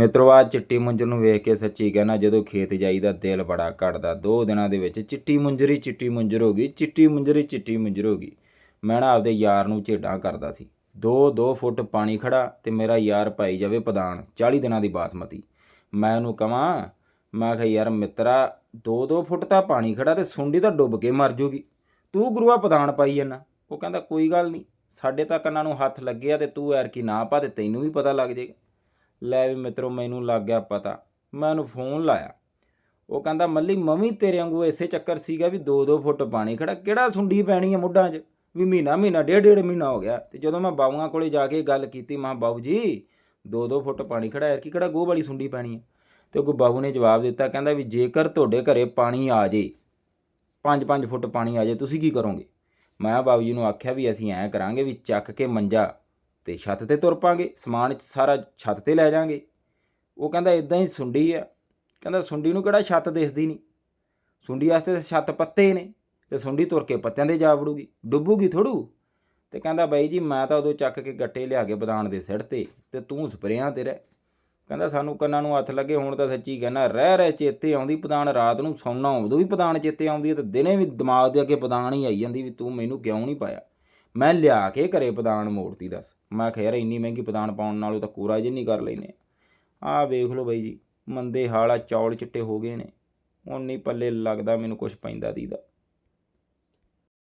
ਮਿੱਤਰੋ ਆ ਚਿੱਟੀ ਮੁੰਜਰ ਨੂੰ ਵੇਖ ਕੇ ਸੱਚੀ ਕਹਿਣਾ, ਜਦੋਂ ਖੇਤ ਜਾਈਦਾ ਦਿਲ ਬੜਾ ਘਟਦਾ ਦੋ ਦਿਨਾਂ ਦੇ ਵਿੱਚ ਚਿੱਟੀ ਮੁੰਜਰੀ, ਚਿੱਟੀ ਮੁੰਜਰ ਹੋ ਗਈ, ਚਿੱਟੀ ਮੁੰਜਰੀ, ਚਿੱਟੀ ਮੁੰਜਰ ਹੋ ਗਈ। ਮੈਂ ਨਾ ਆਪਦੇ ਯਾਰ ਨੂੰ ਝੇਡਾਂ ਕਰਦਾ ਸੀ। ਦੋ ਦੋ ਫੁੱਟ ਪਾਣੀ ਖੜਾ ਤੇ ਮੇਰਾ ਯਾਰ ਪਾਈ ਜਾਵੇ ਪਦਾਨ 40 ਦਿਨਾਂ ਦੀ ਬਾਸਮਤੀ। ਮੈਂ ਉਹਨੂੰ ਕਹਾਂ ਮੈਂ ਕਿਹਾ, ਯਾਰ ਮਿੱਤਰਾ, ਦੋ ਦੋ ਫੁੱਟ ਤਾਂ ਪਾਣੀ ਖੜਾ ਤੇ ਸੁੰਡੀ ਤਾਂ ਡੁੱਬ ਕੇ ਮਰ ਜੂਗੀ। ਤੂੰ ਗੁਰੂਆ ਪਦਾਨ ਪਾਈ ਜਾਂਦਾ। ਉਹ ਕਹਿੰਦਾ, ਕੋਈ ਗੱਲ ਨਹੀਂ, ਸਾਡੇ ਤਾਂ ਕੰਨਾਂ ਨੂੰ ਹੱਥ ਲੱਗਿਆ ਤੇ ਤੂੰ ਯਾਰ ਕੀ ਨਾ ਪਾ ਤੇ ਤੈਨੂੰ ਵੀ ਪਤਾ ਲੱਗ ਜਾਏਗਾ ਲੈ ਵੀ ਮਿੱਤਰੋ ਮੈਨੂੰ ਲੱਗ ਗਿਆ ਪਤਾ। ਮੈਂ ਉਹਨੂੰ ਫੋਨ ਲਾਇਆ। ਉਹ ਕਹਿੰਦਾ ਮੱਲੀ ਮਮੀ ਤੇਰੇ ਵਾਂਗੂ ਇਸੇ ਚੱਕਰ ਸੀਗਾ ਵੀ 2-2 ਫੁੱਟ ਪਾਣੀ ਖੜਾ। ਕਿਹੜਾ ਸੁੰਡੀ ਪੈਣੀ ਹੈ ਮੁੱਢਾਂ 'ਚ? ਵੀ ਮਹੀਨਾ ਮਹੀਨਾ ਡੇਢ ਡੇਢ ਮਹੀਨਾ ਹੋ ਗਿਆ। ਤੇ ਜਦੋਂ ਮੈਂ ਬਾਬੂਆਂ ਕੋਲੇ ਜਾ ਕੇ ਗੱਲ ਕੀਤੀ ਮੈਂ ਕਿਹਾ, ਬਾਬੂ ਜੀ 2-2 ਫੁੱਟ ਪਾਣੀ ਖੜਾ ਯਾਰ ਕੀ ਕਿਹੜਾ ਗੋਹ ਵਾਲੀ ਸੁੰਡੀ ਪੈਣੀ ਹੈ ਤੇ ਉਹ ਬਾਬੂ ਨੇ ਜਵਾਬ ਦਿੱਤਾ ਕਹਿੰਦਾ ਵੀ ਜੇਕਰ ਤੁਹਾਡੇ ਘਰੇ ਪਾਣੀ ਆ ਜੇ 5-5 ਫੁੱਟ ਪਾਣੀ ਆ ਜੇ ਤੁਸੀਂ ਕੀ ਕਰੋਗੇ? ਮੈਂ ਬਾਬੂ ਜੀ ਨੂੰ ਆਖਿਆ ਵੀ ਅਸੀਂ ਐਂ ਕਰਾਂਗੇ ਵੀ ਚੱਕ ਕੇ ਮੰਜਾ ਤੇ ਛੱਤ ਤੇ ਤੁਰ ਪਾਂਗੇ, ਸਮਾਨ ਸਾਰਾ ਛੱਤ ਤੇ ਲੈ ਜਾਾਂਗੇ। ਉਹ ਕਹਿੰਦਾ ਇਦਾਂ ਹੀ ਸੁੰਡੀ ਆ। ਕਹਿੰਦਾ, ਸੁੰਡੀ ਨੂੰ ਕਿਹੜਾ ਛੱਤ ਦਿਸਦੀ ਨਹੀਂ ਸੁੰਡੀ ਵਾਸਤੇ ਤਾਂ ਛੱਤ ਪੱਤੇ ਨੇ, ਤੇ ਸੁੰਡੀ ਤੁਰ ਕੇ ਪੱਤਿਆਂ ਦੇ ਜਾ ਵੜੂਗੀ। ਡੁੱਬੂਗੀ ਥੋੜੂ? ਤੇ ਕਹਿੰਦਾ, ਬਾਈ ਜੀ, ਮੈਂ ਤਾਂ ਉਦੋਂ ਚੱਕ ਕੇ ਗੱਟੇ ਲਿਆ ਕੇ ਬਦਾਨ ਦੇ ਸਿਰ ਤੇ ਤੇ ਤੂੰ ਸਪਰੇਆਂ ਤੇ ਰਹਿ। ਕਹਿੰਦਾ, ਸਾਨੂੰ ਕੰਨਾਂ ਨੂੰ ਹੱਥ ਲੱਗੇ, ਹੁਣ ਤਾਂ ਸੱਚੀ ਕਹਿੰਦਾ ਰਹਿ ਰਹਿ ਚੇਤੇ ਆਉਂਦੀ ਪਦਾਨ, ਰਾਤ ਨੂੰ ਸੌਣਾ ਉਦੋਂ ਵੀ ਪਦਾਨ ਚੇਤੇ ਆਉਂਦੀ ਹੈ ਤੇ ਦਿਨੇ ਵੀ ਦਿਮਾਗ ਦੇ ਅੱਗੇ ਪਦਾਨ ਹੀ ਆਈ ਜਾਂਦੀ ਵੀ ਤੂੰ ਮੈਨੂੰ ਕਿਉਂ ਨਹੀਂ ਪਾਇਆ? ਮੈਂ ਲਿਆ ਕੇ ਘਰੇ ਪਦਾਨ ਮੋੜਤੀ ਦੱਸ। ਮੈਂ ਕਿਹਾ, ਯਾਰ, ਇੰਨੀ ਮਹਿੰਗੀ ਪਦਾਨ ਪਾਉਣ ਨਾਲੋਂ ਤਾਂ ਕੂਰਾ ਜਿੰਨੀ ਕਰ ਲੈਨੇ। ਆਹ ਵੇਖ ਲਓ ਬਾਈ ਜੀ, ਮੰਦੇ ਹਾਲ ਆ, ਚੌਲ ਚਿੱਟੇ ਹੋ ਗਏ ਨੇ। ਹੁਣ ਨਹੀਂ ਪੱਲੇ ਲੱਗਦਾ ਮੈਨੂੰ ਕੁਝ ਪੈਂਦਾ ਦੀਦਾ।